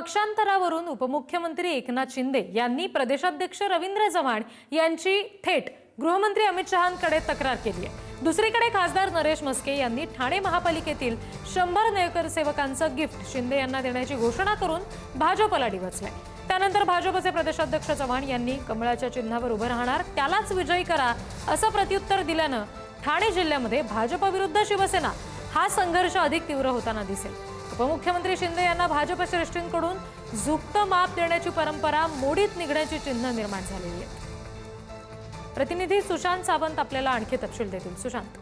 पक्षांतरावरून उपमुख्यमंत्री एकनाथ शिंदे यांनी प्रदेशाध्यक्ष रवींद्र चव्हाण यांची थेट गृहमंत्री अमित शहांकडे तक्रार केली आहे. दुसरीकडे खासदार नरेश मस्के यांनी ठाणे महापालिकेतील शंभर नगरसेवकांचं गिफ्ट शिंदे यांना देण्याची घोषणा करून भाजपला डिवचलाय. त्यानंतर भाजपचे प्रदेशाध्यक्ष चव्हाण यांनी कमळाच्या चिन्हावर उभं राहणार त्यालाच विजयी करा असं प्रत्युत्तर दिल्यानं ठाणे जिल्ह्यामध्ये भाजपविरुद्ध शिवसेना हा संघर्ष अधिक तीव्र होताना दिसेल. उपमुख्यमंत्री शिंदे यांना भाजप श्रेष्ठींकडून झुकतं माप देण्याची परंपरा मोडीत निघण्याची चिन्ह निर्माण झालेली आहे. प्रतिनिधी सुशांत सावंत आपल्याला आणखी तपशील देतील. सुशांत.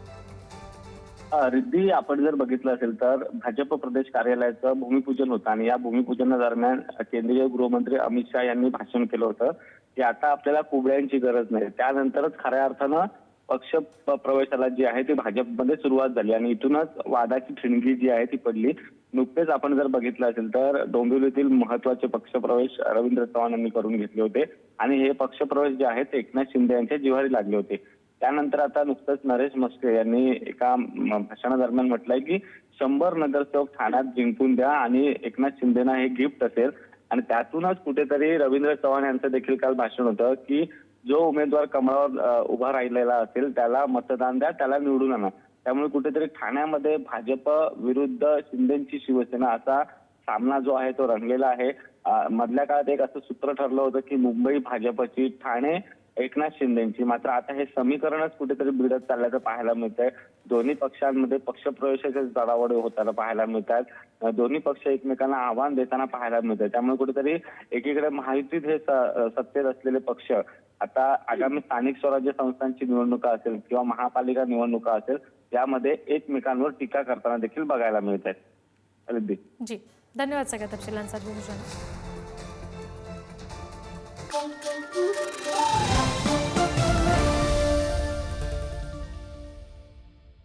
रिद्धी आपण जर बघितलं असेल तर भाजप प्रदेश कार्यालयाचं भूमिपूजन होतं आणि या भूमिपूजना दरम्यान केंद्रीय गृहमंत्री अमित शहा यांनी भाषण केलं होतं. की आता आपल्याला कुबड्यांची गरज नाही. त्यानंतरच खऱ्या अर्थानं पक्ष प्रवेशाला जी आहे ती भाजपमध्ये सुरुवात झाली आणि इथूनच वादाची ठिणगी जी आहे ती पडली. नुकतेच आपण जर बघितलं असेल तर डोंबिवलीतील महत्त्वाचे पक्षप्रवेश रवींद्र चव्हाण यांनी करून घेतले होते. आणि हे पक्षप्रवेश जे आहेत ते एकनाथ शिंदे यांच्या जिव्हारी लागले होते. त्यानंतर आता नुकतंच नरेश मस्के यांनी एका भाषणादरम्यान म्हटलंय की शंभर नगरसेवक ठाण्यात जिंकून द्या आणि एकनाथ शिंदेना हे गिफ्ट असेल. आणि त्यातूनच कुठेतरी रवींद्र चव्हाण यांचं देखील काल भाषण होतं की जो उमेदवार कमळावर उभा राहिलेला असेल त्याला मतदान द्या त्याला निवडून आणा. त्यामुळे कुठेतरी ठाण्यामध्ये भाजप विरुद्ध शिंदेची शिवसेना असा सामना जो आहे तो रंगलेला आहे. मधल्या काळात एक असं सूत्र ठरलं होतं की मुंबई भाजपची ठाणे एकनाथ शिंदेची मात्र आता हे समीकरणच कुठेतरी बिडत चालल्याचं पाहायला मिळत आहे दोन्ही पक्षांमध्ये पक्षप्रवेशाच्या दडावड होताना पाहायला मिळतात. दोन्ही पक्ष एकमेकांना आव्हान देताना पाहायला मिळत आहे त्यामुळे कुठेतरी एकीकडे माहितीत हे सत्तेत असलेले पक्ष आता आगामी स्थानिक स्वराज्य संस्थांची निवडणुका असेल किंवा महापालिका निवडणुका असेल यामध्ये एकमेकांवर टीका करताना देखील बघायला मिळत आहे जी. धन्यवाद सगळ्या तपशिलांचा